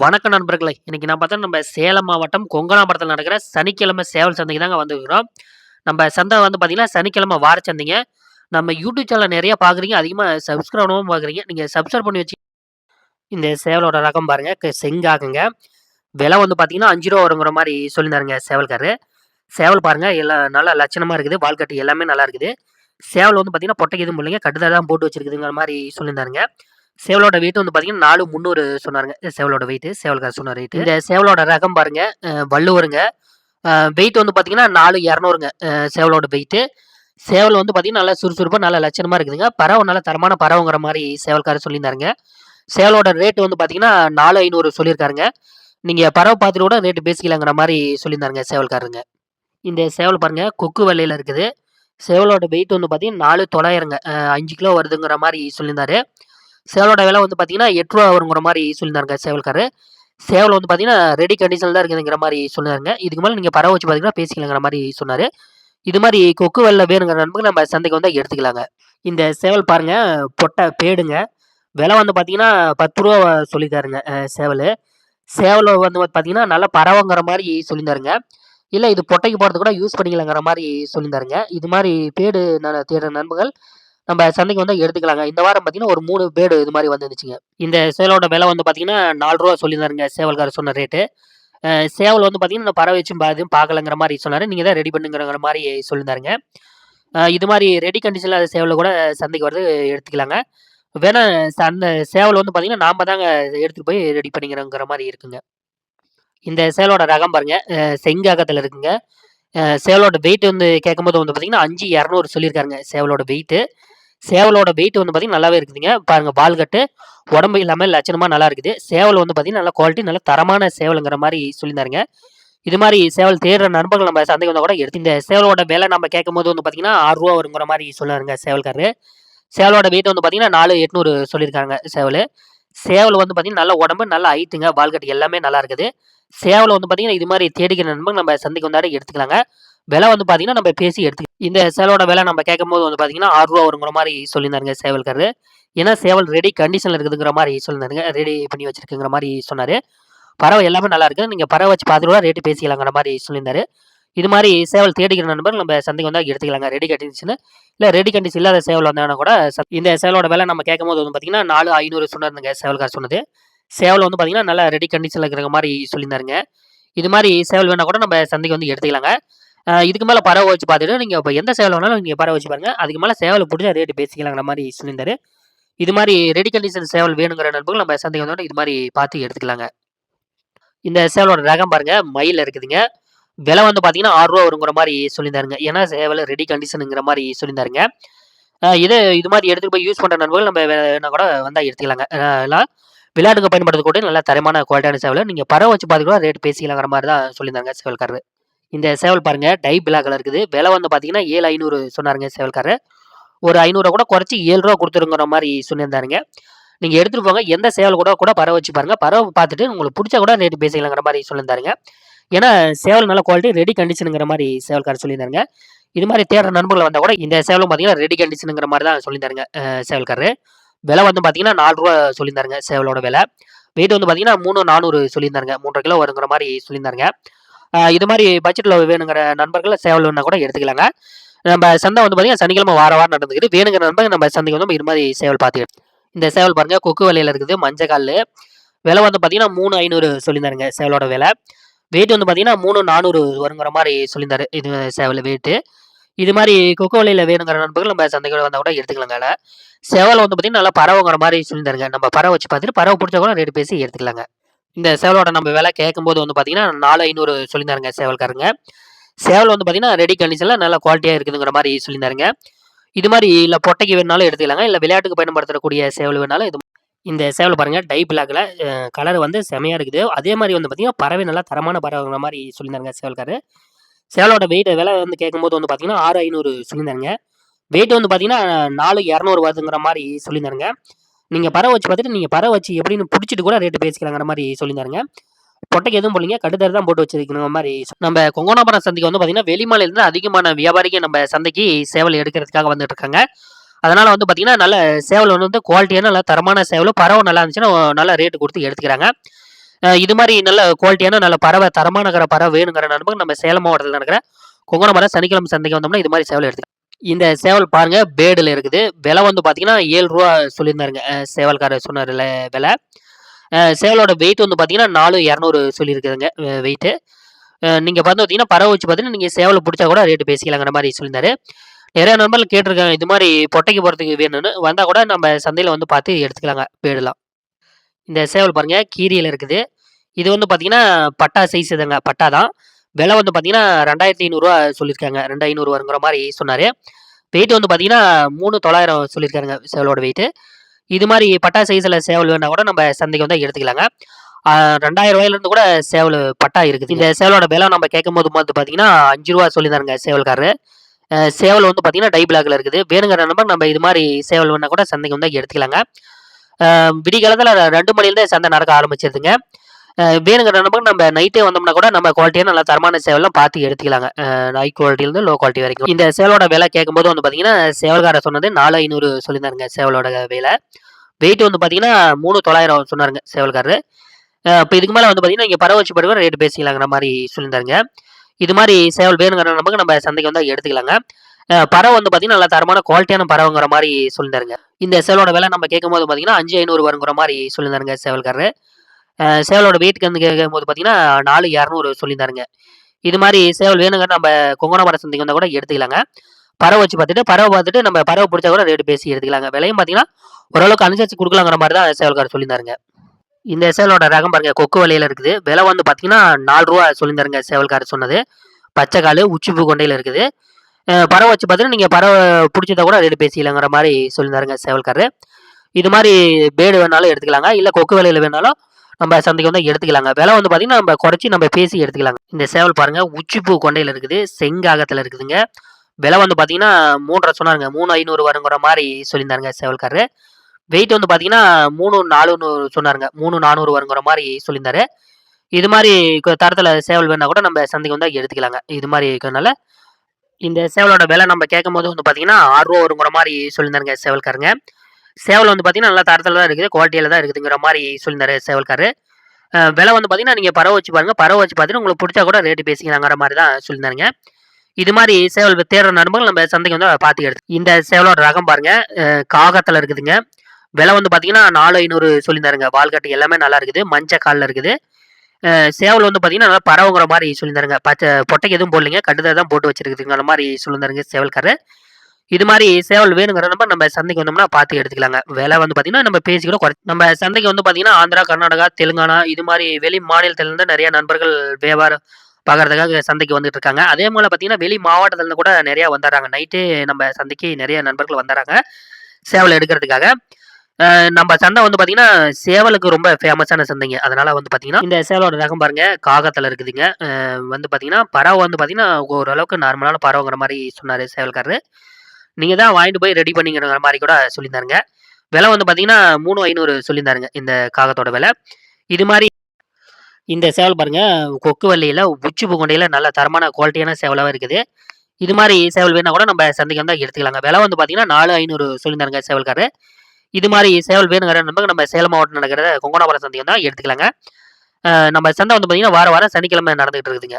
வணக்கம் நண்பர்களே! இன்னைக்கு நான் பார்த்தா நம்ம சேலம் மாவட்டம் கொங்கனாபுரத்தில நடக்கிற சனிக்கிழமை சேவல் சந்தைக்கு தாங்க வந்துருக்கிறோம். நம்ம சந்தை வந்து பார்த்தீங்கன்னா, சனிக்கிழமை வார சந்தைங்க. நம்ம யூடியூப் சேனல் நிறையா பார்க்குறீங்க. அதிகமாக சப்ஸ்கிரைபும் பார்க்குறீங்க. நீங்கள் சப்ஸ்கிரைப் பண்ணி வச்சு இந்த சேவலோட ரகம் பாருங்க. செங்காக்குங்க செங்காகுங்க. விலை வந்து பார்த்தீங்கன்னா, அஞ்சு ரூபா வருங்கிற மாதிரி சொல்லியிருந்தாருங்க சேவல்காரு சேவல் பாருங்கள் எல்லாம் நல்லா லட்சணமாக இருக்குது. வாழ்க்கட்டு எல்லாமே நல்லா இருக்குது. சேவல் வந்து பார்த்தீங்கன்னா, பொட்டைக்கு எதுவும் இல்லைங்க கட்டுத்தர தான் போட்டு வச்சிருக்குதுங்கிற மாதிரி சொல்லியிருந்தாருங்க. சேவலோட வெயிட் வந்து பார்த்தீங்கன்னா, 4,300 சொன்னாருங்க. சேவலோட வெயிட்டு. சேவல்காரர் சொன்ன ரேட்டு. இந்த சேவலோட ரகம் பாருங்க. வள்ளுவருங்க. வெயிட் வந்து பார்த்தீங்கன்னா, 4,200ங்க. அ சேவலோட வெயிட்டு. சேவல் வந்து பார்த்தீங்கன்னா, நல்லா சுறுசுறுப்பா, நல்லா லட்சணமா இருக்குதுங்க. பறவை நல்ல தரமான பறவைங்கிற மாரி சேவல்காரர் சொல்லியிருந்தாருங்க. சேவலோட ரேட் வந்து பார்த்தீங்கன்னா, 4,500 சொல்லியிருக்காருங்க. நீங்க பறவை பார்த்துட்டு கூட ரேட் பேசிக்கலாங்கிற மாரி சொல்லியிருந்தாருங்க சேவல்காரருங்க. இந்த சேவல் பாருங்க, கொக்கு வெள்ளையில இருக்குது. சேவலோட வெயிட் வந்து பார்த்தீங்கன்னா, 4,900ங்க. அ 5 கிலோ வருதுங்கிற மாரி சொல்லியிருந்தாரு. சேவலோட விலை வந்து பார்த்தீங்கன்னா, எட்டு ரூபா வருங்கிற மாதிரி சொல்லியிருந்தாருங்க சேவல்காரரு. சேவல் வந்து பார்த்தீங்கன்னா, ரெடி கண்டிஷனில் தான் இருக்குதுங்கிற மாதிரி சொன்னாருங்க. இதுக்கு மேலே நீங்கள் பறவை வச்சு பார்த்தீங்கன்னா, பேசிக்கலாங்கிற மாதிரி சொன்னார் இது மாதிரி கொக்கு வெள்ள வேணுங்கிற நண்பர்கள் நம்ம சந்தைக்கு வந்து எடுத்துக்கலாங்க. இந்த சேவல் பாருங்கள் பொட்டை பேடுங்க. விலை வந்து பார்த்தீங்கன்னா, பத்து ரூபா சொல்லியிருக்காருங்க சேவல் சேவல் வந்து பார்த்தீங்கன்னா, நல்லா பறவைங்கிற மாதிரி சொல்லியிருந்தாருங்க. இல்லை இது பொட்டைக்கு போகிறது கூட யூஸ் பண்ணிக்கலாங்கிற மாதிரி சொல்லியிருந்தாருங்க. இது மாதிரி பேடு நான் தேடுற நண்பர்கள் நம்ம சந்தைக்கு வந்து எடுத்துக்கலாங்க. இந்த வாரம் பார்த்தீங்கன்னா, ஒரு மூணு பேடு இது மாதிரி வந்துருந்துச்சுங்க. இந்த சேவலோட விலை வந்து பார்த்தீங்கன்னா, நாலு ரூபா சொல்லியிருந்தாருங்க சேவல்காரர் சொன்ன ரேட்டு. சேவல் வந்து பார்த்தீங்கன்னா, நான் பறவை வச்சும் பா எதுவும் பார்க்கலங்கிற மாதிரி சொன்னார் நீங்கள் தான் ரெடி பண்ணுங்கிற மாதிரி சொல்லியிருந்தாருங்க. இது மாதிரி ரெடி கண்டிஷனில் அந்த சேவலை கூட சந்தைக்கு வருது எடுத்துக்கலாங்க. வேணா அந்த சேவல் வந்து பார்த்தீங்கன்னா, நாம் தாங்க எடுத்துகிட்டு போய் ரெடி பண்ணிக்கிறோங்கிற மாதிரி இருக்குங்க. இந்த சேவலோட ரகம் பாருங்க. செங்காகத்தில் இருக்குங்க. சேவலோட வெயிட் வந்து கேட்கும்போது வந்து பார்த்தீங்கன்னா, 5,200 சொல்லியிருக்காருங்க சேவலோட வெயிட்டு. சேவலோட வெயிட் வந்து பார்த்தீங்கன்னா, நல்லாவே இருக்குதுங்க. பாருங்கள் பால் கட்டு, உடம்பு இல்லாமல் லட்சணமாக நல்லா இருக்குது. சேவல் வந்து பார்த்தீங்கன்னா, நல்ல குவாலிட்டி, நல்ல தரமான சேவலுங்கிற மாதிரி சொல்லியிருந்தாருங்க. இது மாதிரி சேவல் தேடுற நண்பர்கள் நம்ம சந்தைக்கு வந்தால் கூட எடுத்து இந்த சேவலோட விலை நம்ம கேட்கும்போது வந்து பார்த்தீங்கன்னா, ஆறு ரூபா வருங்கிற மாதிரி சொல்லாருங்க சேவல்காரரு. சேவலோட வெயிட் வந்து பார்த்தீங்கன்னா, 4,800 சொல்லியிருக்காங்க சேவல் சேவல் வந்து பார்த்தீங்கன்னா, நல்ல உடம்பு, நல்லா ஹைட்டுங்க. வால் கட்டு எல்லாமே நல்லா இருக்குது. சேவல் வந்து பார்த்தீங்கன்னா, இது மாதிரி தேடிக்கிற நண்பர்கள் நம்ம சந்தைக்கு வந்தாலே எடுத்துக்கலாங்க. விலை வந்து பார்த்தீங்கன்னா, நம்ம பேசி எடுத்து இந்த சேவலோட விலை நம்ம கேட்கும் போது வந்து பார்த்தீங்கன்னா, ஆறுரூவா வருங்கிற மாதிரி சொல்லியிருந்தாருங்க சேவல்காரரு. ஏன்னா சேவல் ரெடி கண்டிஷனில் இருக்குதுங்கிற மாதிரி சொல்லியிருந்தாருங்க. ரெடி பண்ணி வச்சிருக்குங்கிற மாதிரி சொன்னார் பறவை எல்லாமே நல்லா இருக்குது நீங்கள் பறவை வச்சு பார்த்துட்டு கூட பேசிக்கலாங்கிற மாதிரி சொல்லியிருந்தாரு. இது மாதிரி சேவல் தேடிக்கிற நண்பர் நம்ம சந்தைக்கு வந்தால் எடுத்துக்கலாங்க. Ready condition. இல்லை ரெடி கண்டிஷன் இல்லாத சேவல் வந்தாங்கன்னா கூட ச இந்த சேவலோட விலை நம்ம கேட்கும்போது வந்து பார்த்தீங்கன்னா, 4,500 சொன்னாருங்க சேவல்கார் சொன்னது. சேவல் வந்து பார்த்தீங்கன்னா, நல்லா ரெடி கண்டிஷனில் இருக்கிற மாதிரி சொல்லியிருந்தாருங்க. இது மாதிரி சேவல் வேணால் கூட நம்ம சந்தைக்கு வந்து எடுத்துக்கலாங்க. இதுக்கு மேலே பறவை வச்சு பார்த்துட்டு நீங்கள் இப்போ எந்த சேவல் வேணாலும் நீங்கள் பறவை வச்சு பாருங்கள் அதுக்கு மேலே சேவல பிடிச்ச ரேட்டு பேசிக்கலாங்கிற மாதிரி சொல்லியிருந்தாரு. இது மாதிரி ரெடி கண்டிஷன் சேவல் வேணுங்கிற நண்பர்கள் நம்ம சந்தைக்கு வந்தோடனே இது மாதிரி பார்த்து எடுத்துக்கலாங்க. இந்த சேவலோட ரகம் பாருங்கள் மயில் இருக்குதுங்க. விலை வந்து பார்த்தீங்கன்னா, ஆறுரூவா வருங்கிற மாதிரி சொல்லியிருந்தாருங்க. ஏன்னா சேவல் ரெடி கண்டிஷனுங்கிற மாதிரி சொல்லியிருந்தாருங்க. இது இது மாதிரி எடுத்துகிட்டு போய் யூஸ் பண்ணுற நண்பர்கள் நம்ம வேணா கூட வந்தால் எடுத்துக்கலாங்க. எல்லாம் விளையாட்டுக்கு பயன்படுத்தக்கூடிய நல்ல தரமான குவாலிட்டியான சேவலை நீங்கள் பறவை வச்சு பார்த்துக்கூட ரேட் பேசிக்கலாங்கிற மாதிரி தான் சொல்லியிருந்தாங்க சேவல்காரர் இந்த சேவல் பாருங்க, டை பிளாக்ல இருக்குது. விலை வந்து பார்த்தீங்கன்னா, 7,500 சொன்னாருங்க சேவல்காரர் ஒரு ஐநூறுரூவா கூட குறைச்சு ரூ. 7 குடுத்துருங்கிற மாதிரி சொல்லியிருந்தாருங்க. நீங்கள் எடுத்துகிட்டு போங்க. எந்த சேவல் கூட கூட பறவை வச்சு பாருங்க. பறவை பார்த்துட்டு உங்களுக்கு பிடிச்சா கூட ரேட் பேசிக்கலாங்கிற மாதிரி சொல்லியிருந்தாருங்க. ஏன்னா சேவல் நல்ல குவாலிட்டி, ரெடி கண்டிஷனுங்கிற மாதிரி சேவல்காரர் சொல்லியிருந்தாருங்க. இது மாதிரி தேடுற நண்பர்கள் வந்தால் கூட இந்த சேவலும் பார்த்தீங்கன்னா, ரெடி கண்டிஷனுங்கிற மாதிரி தான் சொல்லியிருந்தாருங்க சேவல்காரரு. விலை வந்து பார்த்தீங்கன்னா, ரூ. 4 சொல்லியிருந்தாருங்க சேவலோட விலை. வெயிட் வந்து பார்த்தீங்கன்னா, 3,400 சொல்லியிருந்தாருங்க. 3 1/2 கிலோ வருங்கிற மாதிரி சொல்லியிருந்தாருங்க. இது மாதிரி பட்ஜெட்டில் வேணுங்கிற நண்பர்கள் சேவல் வேணா கூட எடுத்துக்கலாங்க. நம்ம சந்தை வந்து பார்த்தீங்கன்னா, சனிக்கிழமை வார வாரம் நடந்துக்குது. வேணுங்கிற நண்பர்கள் நம்ம சந்தைக்கு வந்து இது மாதிரி சேவல் பார்த்து இந்த சேவல் பாருங்கள் கொக்கு விலையில் இருக்குது. மஞ்ச கால் விலை வந்து பார்த்தீங்கன்னா, 3,500 சொல்லியிருந்தாருங்க சேவலோட விலை. வெயிட் வந்து பார்த்தீங்கன்னா, 3,400 வருங்கிற மாதிரி சொல்லியிருந்தாரு. இது சேவல் வெயிட்டு. இது மாதிரி கொக்கு வலையில் வேணுங்கிற நண்பர்கள் நம்ம சந்தைக்கு வந்தால் கூட எடுத்துக்கலாங்க சேவல் வந்து பார்த்தீங்கன்னா, நல்லா பறவைங்கிற மாதிரி சொல்லியிருந்தாருங்க. நம்ம பறவை வச்சு பார்த்துட்டு பறவை பிடிச்சா கூட ரேட் பேசி எடுத்துக்கலாங்க. இந்த சேவலோட நம்ம விலை கேட்கும்போது வந்து பார்த்தீங்கன்னா, 4,500 சொல்லியிருந்தாருங்க சேவல்காரங்க சேவல் வந்து பார்த்தீங்கன்னா, ரெடி கண்டிஷனில் நல்ல குவாலிட்டியாக இருக்குதுங்கிற மாதிரி சொல்லியிருந்தாருங்க. இது மாதிரி இல்லை பொட்டைக்கு வேணாலும் எடுத்துக்கலாங்க. இல்லை விளையாட்டுக்கு பயன்படுத்தக்கூடிய சேவல் வேணாலும் இது இந்த சேவல் பாருங்கள் டை பிளாக்கில் கலர் வந்து செமையாக இருக்குது. அதே மாதிரி வந்து பார்த்தீங்கன்னா, பறவை நல்லா தரமான பறவைங்கிற மாதிரி சொல்லியிருந்தாருங்க சேவல்காரு சேவலோட வெயிட் விலை வந்து கேட்கும்போது வந்து பார்த்தீங்கன்னா, 6,500 சொல்லியிருந்தாருங்க. வெயிட் வந்து பார்த்தீங்கன்னா, 4,200 வருதுங்கிற மாதிரி சொல்லியிருந்தாருங்க. நீங்கள் பறவை வச்சு பார்த்துட்டு, நீங்கள் பறவை வச்சு எப்படின்னு பிடிச்சிட்டு கூட ரேட்டு பேசிக்கலாங்கிற மாதிரி சொல்லியிருந்தாருங்க. பொட்டைக்கு எதுவும் போடலைங்க. கட்டுத்தர தான் போட்டு வச்சிருக்கணுங்கிற மாதிரி நம்ம கொங்கனாபுரம் சந்தைக்கு வந்து பார்த்தீங்கன்னா, வெளி அதிகமான வியாபாரிகள் நம்ம சந்தைக்கு சேவல் எடுக்கிறதுக்காக வந்துட்டு இருக்காங்க. அதனால் வந்து பார்த்தீங்கன்னா, நல்ல சேவல் வந்து குவாலிட்டியான நல்ல தரமான சேவலும் பறவை நல்லா இருந்துச்சுன்னா, நல்ல ரேட்டு கொடுத்து எடுத்துக்கிறாங்க. இது மாதிரி நல்ல குவாலிட்டியான நல்ல பறவை, தரமான பறவை வேணுங்கிற நண்பர்கள் நம்ம சேலம் மாவட்டத்தில் நடக்கிற கொங்கணாபுரம் சனிக்கிழமை சந்தைக்கு வந்தோம்னா, இது மாதிரி சேவல் எடுத்துக்கலாம். இந்த சேவல் பாருங்க பேடில் இருக்குது. விலை வந்து பார்த்தீங்கன்னா, ஏழு ரூபா சொல்லியிருந்தாருங்க. சேவல்காரர் சொன்னார்ல விலை. சேவலோட வெயிட் வந்து பார்த்தீங்கன்னா, 4200 சொல்லியிருக்குதுங்க வெயிட்டு. நீங்கள் நீங்க வந்து பார்த்தீங்கன்னா, பறவை வச்சு பார்த்தீங்கன்னா, நீங்கள் சேவலை பிடிச்சா கூட ரேட்டு பேசிக்கலாங்கிற மாதிரி சொல்லியிருந்தாரு. நிறைய நண்பர்கள் கேட்டிருக்காங்க இது மாதிரி பொட்டைக்கு போகிறதுக்கு வேணும்னு. வந்தால் கூட நம்ம சந்தையில் வந்து பார்த்து எடுத்துக்கலாங்க பேடுலாம். இந்த சேவல் பாருங்கள் கீரியில் இருக்குது. இது வந்து பார்த்தீங்கன்னா, பட்டா சைஸ் இதுங்க. பட்டா தான். விலை வந்து பார்த்தீங்கன்னா, ரெண்டாயிரத்தி ஐநூறுரூவா சொல்லியிருக்காங்க. ரெண்டு ஐநூறுவாங்கிற மாதிரி சொன்னார் வெயிட் வந்து பார்த்தீங்கன்னா, 3900 சொல்லியிருக்காருங்க சேவலோட வெயிட்டு. இது மாதிரி பட்டா சைஸில் சேவல் வேணால் கூட நம்ம சந்தைக்கு வந்து எடுத்துக்கலாங்க. ரெண்டாயிரம் ரூபாயிலேருந்து கூட சேவல் பட்டா இருக்குது. இந்த சேவலோட விலை நம்ம கேட்கும் போது வந்து பார்த்தீங்கன்னா, அஞ்சு ரூபா சொல்லியிருந்தாருங்க சேவல்காரரு. சேவல் வந்து பார்த்தீங்கன்னா, டை பிளாக்ல இருக்குது. வேணுங்கிற நம்பர் நம்ம இது மாதிரி சேவல் வேணால் கூட சந்தைக்கு வந்து எடுத்துக்கலாங்க. விடிகாலத்தில் ரெண்டு 2 மணிலேருந்தே சந்தை நடக்க ஆரம்பிச்சிருதுங்க வேணுங்கிற நண்பர்கள் நம்ம நைட்டே வந்தோம்னா கூட நம்ம குவாலிட்டியான நல்ல தரமான சேவல்லாம் பார்த்து எடுத்துக்கலாங்க. ஹை குவாலிட்டிலேருந்து லோ குவாலிட்டி வரைக்கும். இந்த சேவலோட விலை கேட்கும்போது வந்து பார்த்தீங்கன்னா, சேவல்காரர் சொன்னது 4500 சொல்லியிருந்தாருங்க சேவலோட விலை. வெயிட் வந்து பார்த்தீங்கன்னா, 3900 சொன்னாருங்க சேவல்காரரு. இப்போ இதுக்கு மேலே வந்து பார்த்தீங்கன்னா, இங்கே பறவை வச்சு போடுங்க ரேட் பேசிக்கலாங்கிற மாதிரி சொல்லியிருந்தாருங்க. இது மாதிரி சேவல் வேணுங்கிற நண்பர்கள் நம்ம சந்தைக்கு வந்தால் எடுத்துக்கலாங்க. பறவை வந்து பார்த்தீங்கன்னா, நல்லா தரமான குவாலிட்டியான பறவைங்கிற மாதிரி சொல்லியிருந்தாருங்க. இந்த சேவலோட விலை நம்ம கேட்கும்போது பார்த்தீங்கன்னா, 5500 வருங்கிற மாதிரி சொல்லியிருந்தாருங்க சேவல்காரரு. சேவலோட வெயிட்டுக்கு வந்து கேட்கும்போது பார்த்தீங்கன்னா, 4200 சொல்லியிருந்தாருங்க. இது மாதிரி சேவல் வேணுங்க நம்ம கொங்கணாபுரம் சந்தைக்கு வந்தால் கூட எடுத்துக்கலாங்க. பறவை வச்சு பார்த்துட்டு, பறவை பார்த்துட்டு நம்ம பறவை பிடிச்சா கூட ரேட்டு பேசி எடுத்துக்கலாங்க. விலையும் பார்த்தீங்கன்னா, ஓரளவுக்கு அனுசரிச்சு கொடுக்கலாங்கிற மாதிரி தான் சேவல்கார் சொல்லியிருந்தாருங்க. இந்த சேவலோட ரகம் பாருங்க கொக்கு வலையில இருக்குது. விலை வந்து பார்த்தீங்கன்னா, நாலு ரூபா சொல்லியிருந்தாருங்க சேவல்காரர் சொன்னது. பச்சை காலு, உச்சிப்பூ கொண்டையில் இருக்குது. பறவை வச்சு பார்த்தீங்கன்னா, நீங்கள் பறவை பிடிச்சதா கூட ரேட்டு பேசிக்கலாங்கிற மாதிரி சொல்லியிருந்தாருங்க சேவல்கார் இது மாதிரி பேடு வேணாலும் எடுத்துக்கலாங்க. இல்லை கொக்கு வலையில் வேணாலும் நம்ம சந்தைக்கு வந்து எடுத்துக்கலாங்க. விலை வந்து பார்த்தீங்கன்னா, நம்ம குறைச்சி நம்ம பேசி எடுத்துக்கலாங்க. இந்த சேவல் பாருங்க உச்சிப்பூ கொண்டையில் இருக்குது. செங்காகத்தில் இருக்குதுங்க. விலை வந்து பார்த்தீங்கன்னா, 3.5 சொன்னாருங்க. 3500 வருங்கிற மாதிரி சொல்லியிருந்தாருங்க சேவல்காரரு. வெயிட் வந்து பார்த்தீங்கன்னா, 3400 சொன்னாருங்க. 3400 வருங்கிற மாதிரி சொல்லியிருந்தாரு. இது மாதிரி தரத்தில் சேவல் வேணால் கூட நம்ம சந்தைக்கு வந்து எடுத்துக்கலாங்க. இது மாதிரி இருக்கிறனால, இந்த சேவலோட விலை நம்ம கேட்கும்போது வந்து பார்த்தீங்கன்னா, ஆறுரூவா 6 வருங்கிற மாதிரி சொல்லியிருந்தாருங்க சேவல்காரங்க. சேவல் வந்து பார்த்தீங்கன்னா, நல்லா தரத்தில் தான் இருக்குது. குவாலிட்டியில் தான் இருக்குதுங்கிற மாதிரி சொல்லியிருந்தாரு சேவல்காரரு. விலை வந்து பார்த்தீங்கன்னா, நீங்கள் பறவை வச்சு பாருங்கள் பறவை வச்சு பார்த்துட்டு உங்களுக்கு பிடிச்சா கூட ரேட்டு பேசிக்கலாங்கிற மாதிரி தான் சொல்லியிருந்தாருங்க. இது மாதிரி சேவல் தேடுற நண்பர்கள் நம்ம சந்தைக்கு வந்து பார்த்து எடுத்து இந்த சேவலோட ரகம் பாருங்க. காகத்தில் இருக்குதுங்க. விலை வந்து பார்த்தீங்கன்னா, 4500 சொல்லியிருந்தாருங்க. வால்கட்டு எல்லாமே நல்லா இருக்குது. மஞ்ச காலில் இருக்குது. சேவல் வந்து பார்த்தீங்கன்னா, நல்லா பறவைங்கிற மாதிரி சொல்லியிருந்தாருங்க. பச்சை பொட்டைக்கு எதுவும் போடலைங்க. கட்டுதல் தான் போட்டு வச்சிருக்குதுங்கிற மாதிரி சொல்லியிருந்தாருங்க சேவல்காரர் இது மாதிரி சேவல் வேணுங்கிற நம்ம நம்ம சந்தைக்கு வந்தோம்னா பார்த்து எடுத்துக்கலாங்க. விலை வந்து பார்த்தீங்கன்னா, நம்ம பேசி கூட குறை நம்ம சந்தைக்கு வந்து பார்த்தீங்கன்னா, ஆந்திரா, கர்நாடகா, தெலுங்கானா இது மாதிரி வெளி மாநிலத்திலேருந்து நிறைய நண்பர்கள் வியாபாரம் பார்க்கறதுக்காக சந்தைக்கு வந்துட்டு இருக்காங்க. அதே மூலம் பார்த்தீங்கன்னா, வெளி மாவட்டத்திலருந்து கூட நிறையா வந்துடுறாங்க நைட்டே நம்ம சந்தைக்கு நிறைய நண்பர்கள் வந்துடுறாங்க சேவல் எடுக்கிறதுக்காக. நம்ம சந்தை வந்து பார்த்தீங்கன்னா, சேவலுக்கு ரொம்ப ஃபேமஸான சந்தைங்க. அதனால வந்து பார்த்தீங்கன்னா, இந்த சேவலோட ரகம் பாருங்க காகத்தில் இருக்குதுங்க. வந்து பார்த்தீங்கன்னா, பறவை வந்து பார்த்தீங்கன்னா, ஓரளவுக்கு நார்மலான பறவைங்கிற மாதிரி சொன்னார் சேவல்காரரு. நீங்கள் தான் வாங்கிட்டு போய் ரெடி பண்ணிக்கணுங்கிற மாதிரி கூட சொல்லியிருந்தாருங்க. விலை வந்து பார்த்தீங்கன்னா, 3500 சொல்லியிருந்தாருங்க. இந்த காகத்தோட விலை. இது மாதிரி இந்த சேவல் பாருங்கள் கொக்கு உச்சி உச்சிப்பூ நல்ல தரமான குவாலிட்டியான சேவலாவே இருக்குது. இது மாதிரி சேவல் வேணுனா கூட நம்ம சந்தைக்கு வந்தால் எடுத்துக்கலாங்க. விலை வந்து பார்த்தீங்கன்னா, 4500 சொல்லியிருந்தாருங்க சேவல்காரு இது மாதிரி சேவல் வேணுங்கிற நண்பர்கள் நம்ம சேலம் மாவட்டம் நடக்கிற கொங்கோணாபுரம் சந்தைக்கு வந்தால் எடுத்துக்கலாங்க. நம்ம சந்தை வந்து பார்த்தீங்கன்னா, வார வாரம் சனிக்கிழமை நடந்துகிட்டு இருக்குதுங்க.